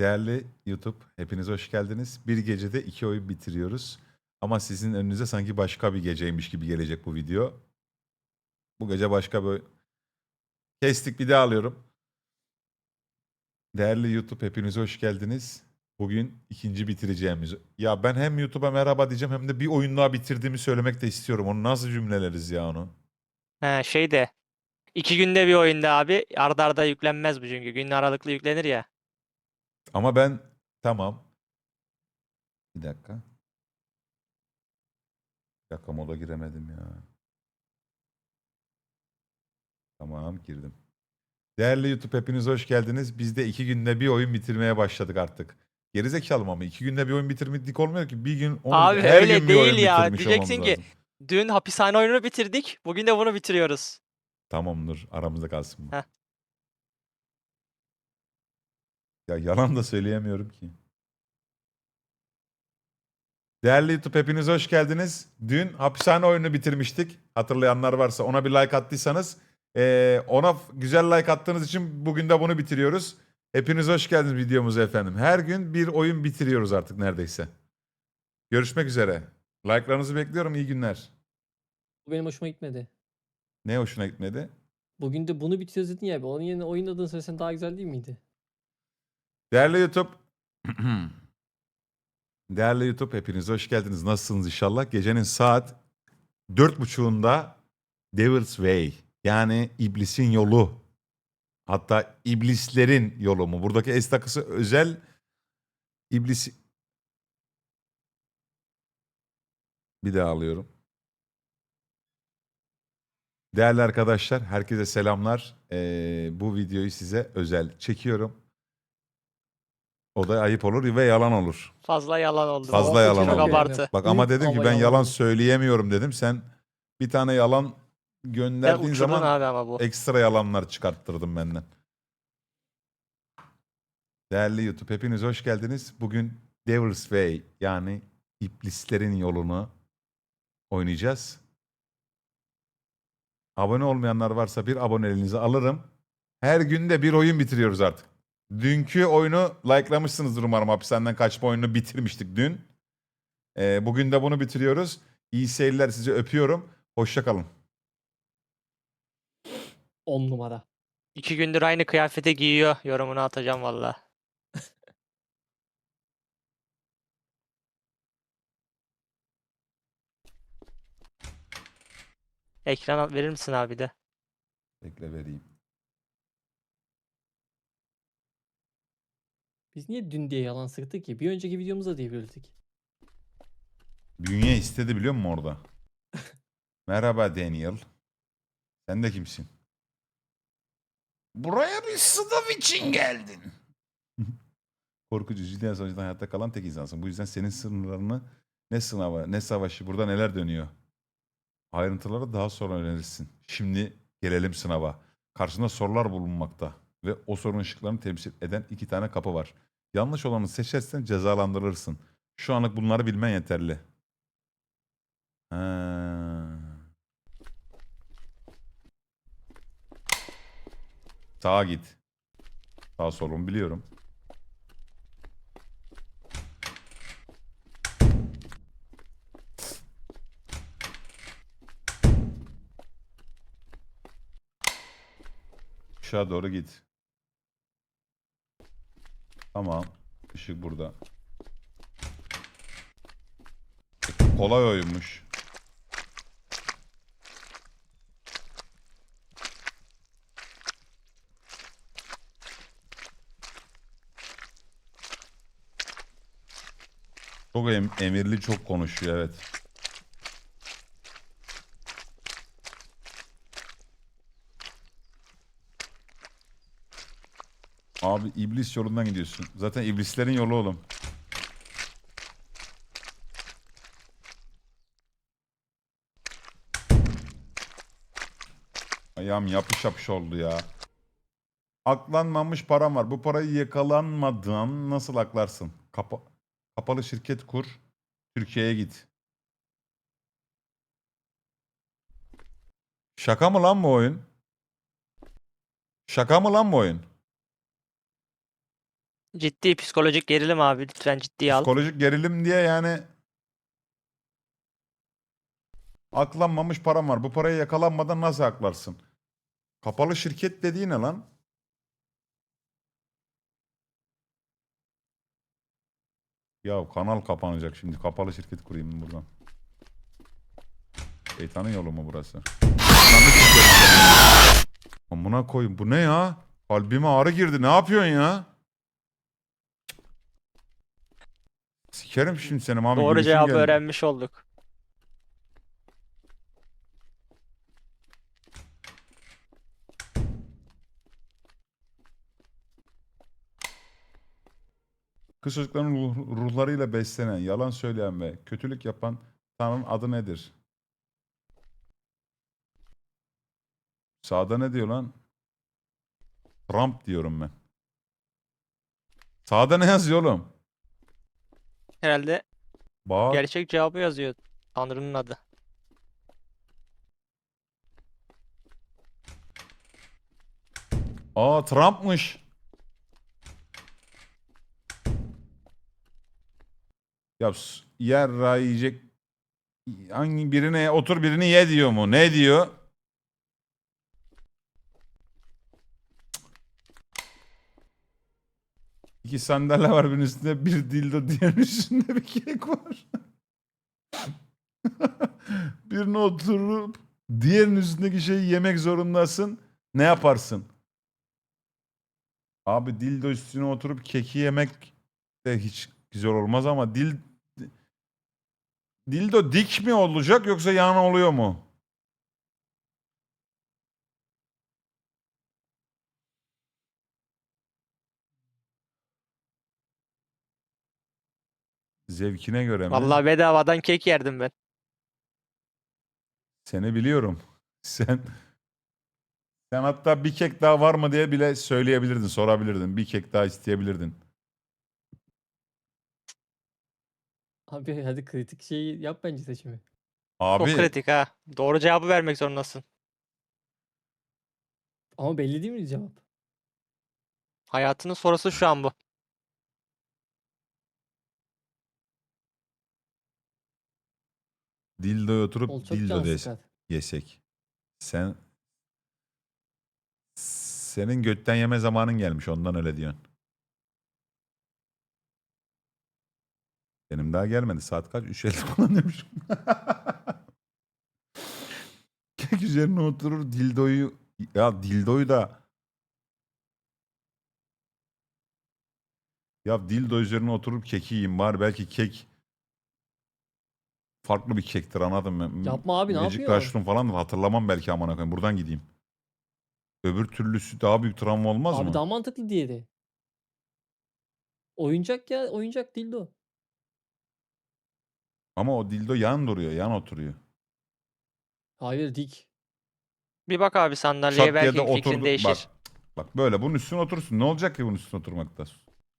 Değerli YouTube, hepiniz hoş geldiniz. Bir gecede iki oyun bitiriyoruz. Ama sizin önünüze sanki başka bir geceymiş gibi gelecek bu video. Bu gece başka bir... Kestik bir daha alıyorum. Değerli YouTube, hepiniz hoş geldiniz. Bugün ikinci bitireceğimiz... Ya ben hem YouTube'a merhaba diyeceğim hem de bir oyun daha bitirdiğimi söylemek de istiyorum. Onu nasıl cümleleriz ya onu? He, şey de iki günde bir oyunda abi arda arda yüklenmez bu çünkü gün aralıklı yüklenir ya. Ama ben tamam. Bir dakika. Bir dakika moda giremedim ya. Tamam girdim. Değerli YouTube hepiniz hoş geldiniz. Biz de iki günde bir oyun bitirmeye başladık artık. Gerizekalı mı ama iki günde bir oyun bitirmedik olmuyor ki. Bir gün onu Abi her öyle gün bir oyun ya. bitirmiş Diyeceksin olmamız ki- lazım. Dün hapishane oyununu bitirdik. Bugün de bunu bitiriyoruz. Tamamdır aramızda kalsın bu. Heh. Ya yalan da söyleyemiyorum ki. Değerli YouTube hepiniz hoş geldiniz. Dün hapishane oyununu bitirmiştik. Hatırlayanlar varsa ona bir like attıysanız eee, ona güzel like attığınız için bugün de bunu bitiriyoruz. Hepiniz hoş geldiniz videomuza efendim. Her gün bir oyun bitiriyoruz artık neredeyse. Görüşmek üzere. Like'larınızı bekliyorum. İyi günler. Bu benim hoşuma gitmedi. Ne hoşuna gitmedi? Bugün de bunu bitiriyoruz dedin ya. Onun yerine oyun adını söylesen daha güzel değil miydi? Değerli YouTube. Değerli YouTube hepiniz hoş geldiniz. Nasılsınız inşallah? Gecenin saat dört buçuğunda Devil's Way yani iblisin yolu. Hatta iblislerin yolu mu? Buradaki S takısı özel iblis... Bir daha alıyorum. Değerli arkadaşlar, herkese selamlar. Ee, bu videoyu size özel çekiyorum. O da ayıp olur ve yalan olur. Fazla yalan oldu. Fazla yalan Çok oldu. abartı. Bak ama dedim ki ama ben yalan yalan söyleyemiyorum dedim. Sen bir tane yalan Ya gönderdiğin uçurdun zaman abi ama bu. ekstra yalanlar çıkarttırdın benden. Değerli YouTube hepiniz hoş geldiniz. Bugün Devil's Way yani iblislerin yolunu oynayacağız. Abone olmayanlar varsa bir aboneliğinizi alırım. Her günde bir oyun bitiriyoruz artık. Dünkü oyunu likelamışsınızdır umarım. Hapishaneden kaçma oyununu bitirmiştik dün. Ee, bugün de bunu bitiriyoruz. İyi seyirler sizi öpüyorum. Hoşça kalın. 10 numara. İki gündür aynı kıyafete giyiyor. Yorumunu atacağım valla. Ekran al- verir misin abi de? Bekle vereyim. Biz niye dün diye yalan sıktık ki? Bir önceki videomuzda diye belirttik. Bünye istedi biliyor musun orada? Merhaba Daniel. Sen de kimsin? Buraya bir sınav için geldin. Korkucu, cidden sonuçta hayatta kalan tek insansın. Bu yüzden senin sınırlarını ne sınavı, ne savaşı, burada neler dönüyor? Ayrıntıları daha sonra öğrenirsin. Şimdi gelelim sınava. Karşında sorular bulunmakta ve o sorunun ışıklarını temsil eden iki tane kapı var. Yanlış olanı seçersen cezalandırılırsın. Şu anlık bunları bilmen yeterli. Ha. Sağa git. Sağ solunu biliyorum. Aşağı doğru git. Tamam. Işık burada. Kolay oyunmuş. Çok em- emirli çok konuşuyor evet. Abi iblis yolundan gidiyorsun. Zaten iblislerin yolu oğlum. Ayağım yapış yapış oldu ya. Aklanmamış param var. Bu parayı yakalanmadan nasıl aklarsın? Kapa kapalı şirket kur. Türkiye'ye git. Şaka mı lan bu oyun? Şaka mı lan bu oyun? Ciddi psikolojik gerilim abi. Lütfen ciddiye al. Psikolojik gerilim diye yani aklanmamış param var. Bu parayı yakalanmadan nasıl aklarsın? Kapalı şirket dediği ne lan? Ya kanal kapanacak şimdi. Kapalı şirket kurayım buradan. Şeytanın yolu mu burası? Amına koyayım. Bu ne ya? Kalbime ağrı girdi. Ne yapıyorsun ya? Sikerim şimdi seni abi. Doğru gülüşün cevabı geldi. öğrenmiş olduk. Kız çocukların ruh- ruhlarıyla beslenen, yalan söyleyen ve kötülük yapan Tanrı'nın adı nedir? Sağda ne diyor lan? Trump diyorum ben. Sağda ne yazıyor oğlum? Herhalde Bak. gerçek cevabı yazıyor. Tanrı'nın adı. Aa Trump'mış. Ya yer yiyecek hangi birine otur birini ye diyor mu? Ne diyor? İki sandalye var birinin üstünde bir dildo diğerinin üstünde bir kek var. Birine oturup diğerinin üstündeki şeyi yemek zorundasın. Ne yaparsın? Abi dildo üstüne oturup keki yemek de hiç güzel olmaz ama dil dildo dik mi olacak yoksa yan oluyor mu? Zevkine göre mi? Vallahi bedavadan kek yerdim ben. Seni biliyorum. Sen sen hatta bir kek daha var mı diye bile söyleyebilirdin, sorabilirdin. Bir kek daha isteyebilirdin. Abi hadi kritik şeyi yap bence seçimi. Abi Çok kritik ha. Doğru cevabı vermek zorundasın. Ama belli değil mi cevap? Hayatının sorusu şu an bu. Dildoya oturup Ol çok dildo can des- sıkar. yesek. Sen senin götten yeme zamanın gelmiş ondan öyle diyorsun. Benim daha gelmedi. Saat kaç? 3.50 falan demişim. Kek üzerine oturur dildoyu ya dildoyu da ya dildo üzerine oturup keki yiyeyim bari belki kek farklı bir kektir anladın mı? Yapma abi, ne Magic yapıyor? Mushroom falan da hatırlamam belki amına koyayım. Buradan gideyim. Öbür türlüsü daha büyük travma olmaz Abi mı? daha mantıklı diğeri. Oyuncak ya oyuncak dildo. Ama o dildo yan duruyor, yan oturuyor. Hayır dik. Bir bak abi sandalyeye Şak diye belki fikrin oturdu. değişir. Bak, bak böyle bunun üstüne oturursun. Ne olacak ki bunun üstüne oturmakta?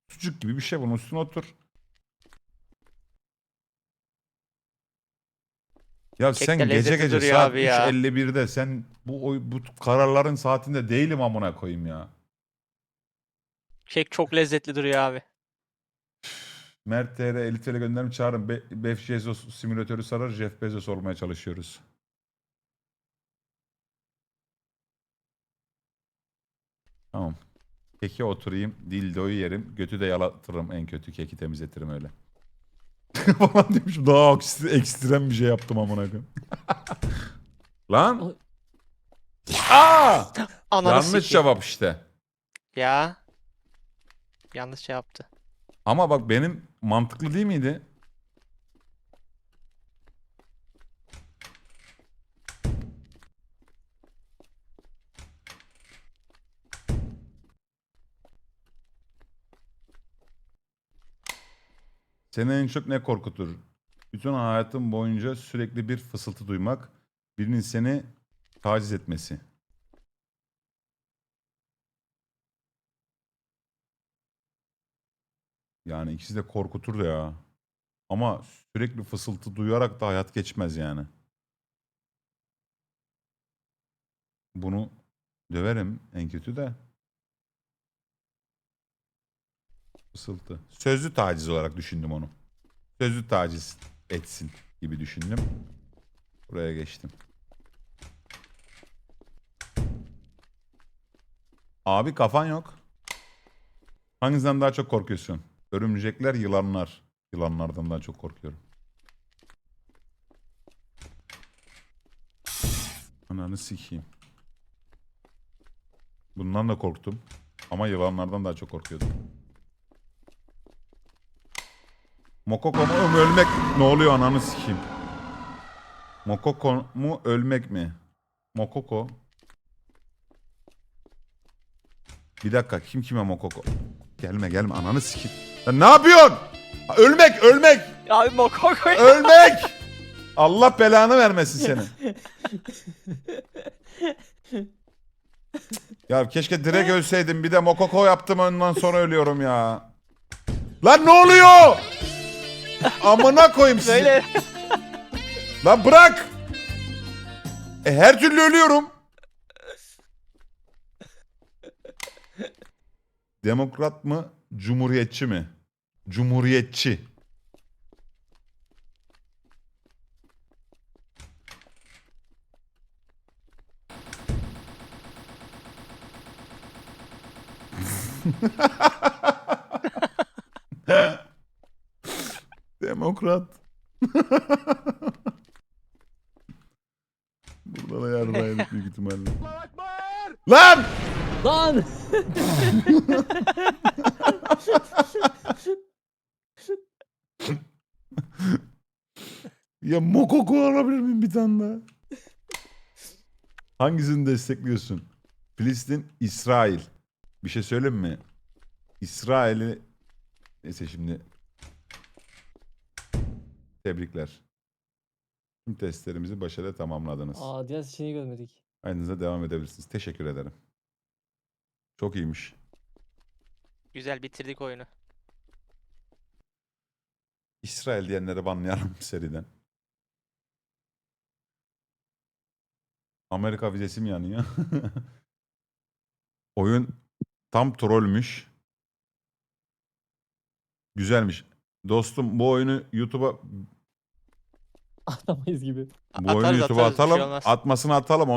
Sucuk gibi bir şey bunun üstüne otur. Ya Kek sen de gece lezzetli gece duruyor saat abi ya. 3.51'de sen bu oy- bu kararların saatinde değilim amına koyayım ya. Kek çok lezzetli duruyor abi. Mert TR elitele gönderim çağırın. Be Bef Jesus simülatörü sarar Jeff Bezos olmaya çalışıyoruz. Tamam. Keke oturayım, dildoyu yerim, götü de yalatırım en kötü keki temizletirim öyle. Falan demişim daha ekst- ekstrem bir şey yaptım amına koyayım. Lan! Aa! Ananı Yanlış sikeyim. cevap işte. Ya. Yanlış şey yaptı. Ama bak benim mantıklı değil miydi? Seni en çok ne korkutur? Bütün hayatın boyunca sürekli bir fısıltı duymak, birinin seni taciz etmesi. Yani ikisi de korkutur ya. Ama sürekli fısıltı duyarak da hayat geçmez yani. Bunu döverim en kötü de. Fısıltı. Sözlü taciz olarak düşündüm onu. Sözlü taciz etsin gibi düşündüm. Buraya geçtim. Abi kafan yok. Hangisinden daha çok korkuyorsun? Örümcekler, yılanlar. Yılanlardan daha çok korkuyorum. Ananı sikeyim. Bundan da korktum. Ama yılanlardan daha çok korkuyordum. Mokoko mu ölmek? Ne oluyor ananı sikeyim? Mokoko mu ölmek mi? Mokoko. Bir dakika kim kime Mokoko? Gelme gelme ananı sikeyim. Lan ne yapıyorsun? Ölmek ölmek Abi Mokoko. ölmek. Allah belanı vermesin seni. ya keşke direkt ölseydim. Bir de Mokoko yaptım ondan sonra ölüyorum ya. Lan ne oluyor? Amına koyayım sizi. Böyle Lan bırak. E, her türlü ölüyorum. Demokrat mı, cumhuriyetçi mi? Cumhuriyetçi. Demokrat. Burada da yardaydık büyük ihtimalle. Lan! Lan! Ya Mokoko alabilir miyim bir tane daha? Hangisini destekliyorsun? Filistin, İsrail. Bir şey söyleyeyim mi? İsrail'i... Neyse şimdi... Tebrikler. Tüm testlerimizi başarıyla tamamladınız. Aa diğer seçeneği görmedik. Aynınıza devam edebilirsiniz. Teşekkür ederim. Çok iyiymiş. güzel bitirdik oyunu. İsrail diyenleri banlayalım seriden. Amerika vizesi mi yanıyor? Oyun tam trollmüş. Güzelmiş. Dostum bu oyunu YouTube'a Atamayız gibi. bu oyunu Atarız, YouTube'a atarız, bir şey atalım. olmaz. Atmasını atalım.